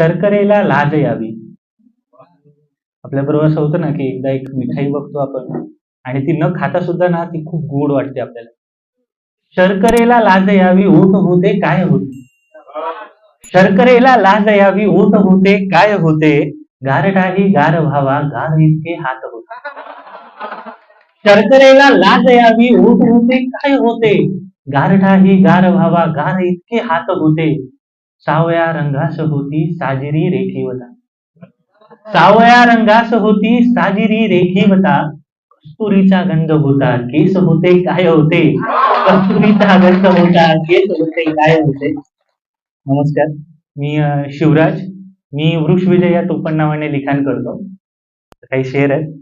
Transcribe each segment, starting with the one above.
शर्करेला लाज यावी. आपल्या बरोबर असं होतं ना की एकदा एक मिठाई बघतो आपण आणि ती न खाता सुद्धा ना ती खूप गोड वाटते आपल्याला. शर्करेला लाज यावी ओठ होते काय होते? शर्करेला लाज यावी ओठ होते काय होते? गारठाही गार व्हावा गार इतके हात होते. शर्करेला लाज यावी ओठ होते काय होते? गारठाही गार व्हावा गार इतके हात होते. सावया रंगास होती साजिरी रेखीवता. सावया रंगास होती साजिरी रेखीवता. कस्तुरीचा गंध होता केस होते काय होते? कस्तुरीचा गंध होता केस होते काय होते? नमस्कार मी शिवराज. मी वृक्षविजय या टोपण नावाने लिखाण करतो. काही शेर आहेत.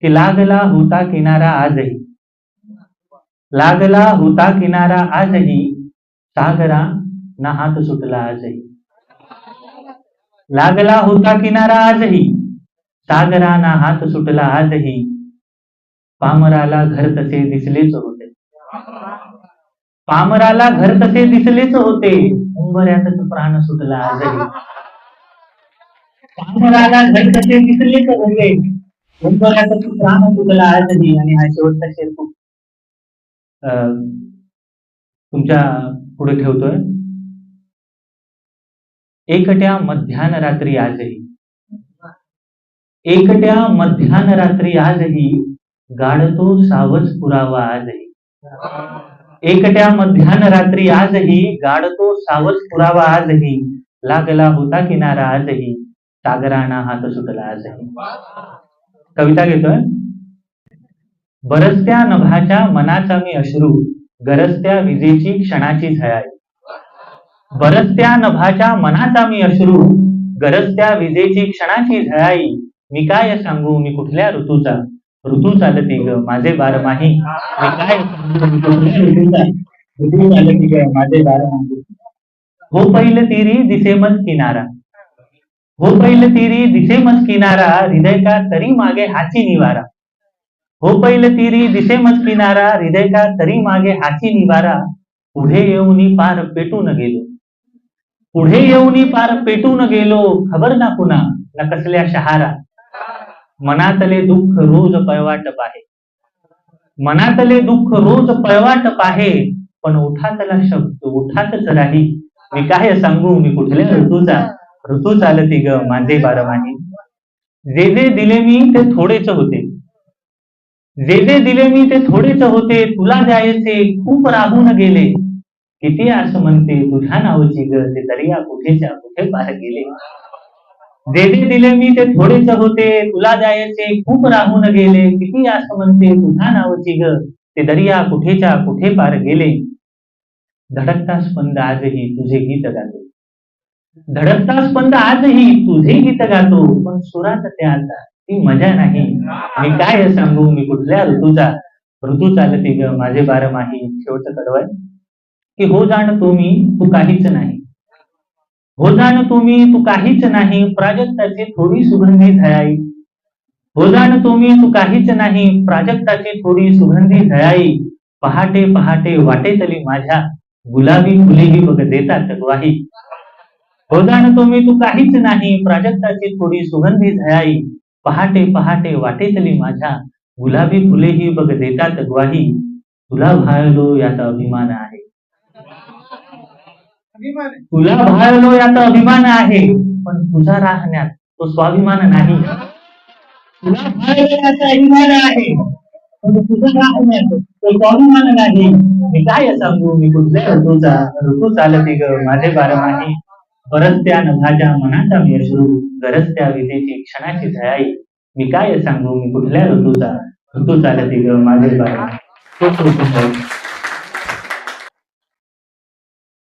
की लागला होता किनारा आजही. लागला होता किनारा आजही. सागरा ना हात सुटला आजही. लागला होता किनारा आजही. सागरा ना हात सुटला आजही. पामराला घर तसे दिसलेच होते. पामराला घर तसे दिसलेच होते. उंबऱ्यातच प्राण सुटला आजही. पामराला घर तसे दिसलेच होते. उंबऱ्यातच प्राण सुटला आजही. आणि हा शेवटचा शेर खूप अं, तुमच्यापुढे ठेवतोय. एकट्या मध्यान रात्री आजही. एकट्या मध्यान रात्री आजही गाडतो सावज पुरावा आजही. एकट्या मध्यान रात्री आजही गाडतो सावज पुरावा आजही. लागला होता किनारा आजही. सागराना हात सुटला आजही. कविता घेतोय? बरसत्या नभाच्या मनाचा मी अश्रू गरजत्या विजेची क्षणाची झळाळी बरसत्या नभाच्या मनाचा मी अश्रू गरजत्या विजेची क्षणाची झळाई मी काय सांगू मी कुठल्या ऋतूचा? ऋतू चालती ग माझे बारमाही मी काय ऋतू चालती ग माझे बारमाही हो पहिल तिरी दिसेमच किनारा. हो पहिल तिरी दिसेमच किनारा हृदय का तरी मागे हाची निवारा. हो पहिल तिरी दिसेमच किनारा हृदय का तरी मागे हाची निवारा. पुढे येऊन पार पेटून गेलो. पुढे येऊन पार पेटून गेलो खबर ना कुणा ना कसल्या शहारा. मनातले दुःख रोज पळवाट पाहे. मनातले दुःख रोज पळवाट पाहे पण उठातला शब्द उठातच राही मी काय सांगू मी कुठल्या ऋतूचा ऋतू चालती ग माझे बारमाही जे जे दिले मी ते थोडेच होते. जे जे दिले मी ते थोडेच होते. तुला द्यायचे खूप राहून गेले. किती आस म्हणते तुझ्या नावाची ग ते दर्या कुठेच्या कुठे पार गेले. जे जे दिले मी ते थोडेच होते. तुला जायचे खूप राहून गेले. किती आस म्हणते तुझ्या नावाची ग ते दर्या कुठेच्या कुठे पार गेले. धडकता स्पंद आजही तुझे गीत गातो. धडकता स्पंद आजही तुझे गीत गातो. पण सुरात ते आता ती मजा नाही. मी काय सांगू? मी कुठल्या ऋतूचा ऋतू चालते ग माझे बारमाही. शेवट कडवाय की हो जाण तुम्ही तू काहीच नाही. हो जाण तुम्ही तू काहीच नाही प्राजक्ताची थोडी सुगंधी झळाई. हो जाण तुम्ही तू काहीच नाही प्राजक्ताची थोडी सुगंधी झळाई. पहाटे पहाटे वाटेतली माझ्या गुलाबी फुलेही बघ देतात ग्वाही हो जाण तुम्ही तू काहीच नाही प्राजक्ताची थोडी सुगंधी झळाई. पहाटे पहाटे वाटेतली माझ्या गुलाबी फुलेही बघ देतात ग्वाही तुला भाळलो याचा अभिमान आहे. तुला भाळलो याचा अभिमान आहे पण तुझा राहण्यात तो स्वाभिमान नाही. तुला भाळलो याचा अभिमान आहे पण तुझा राहण्यात तो स्वाभिमान नाही. मी काय सांगू मी कुठल्या ऋतूचा ऋतू चालते ग माझे बारमाही बरसत्या नभाच्या मनाचा मी अश्रू गरजत्या विजेची क्षणाची झळाई. मी काय सांगू मी कुठल्या ऋतूचा ऋतू चालते ग माझे बारमाही खूप खूप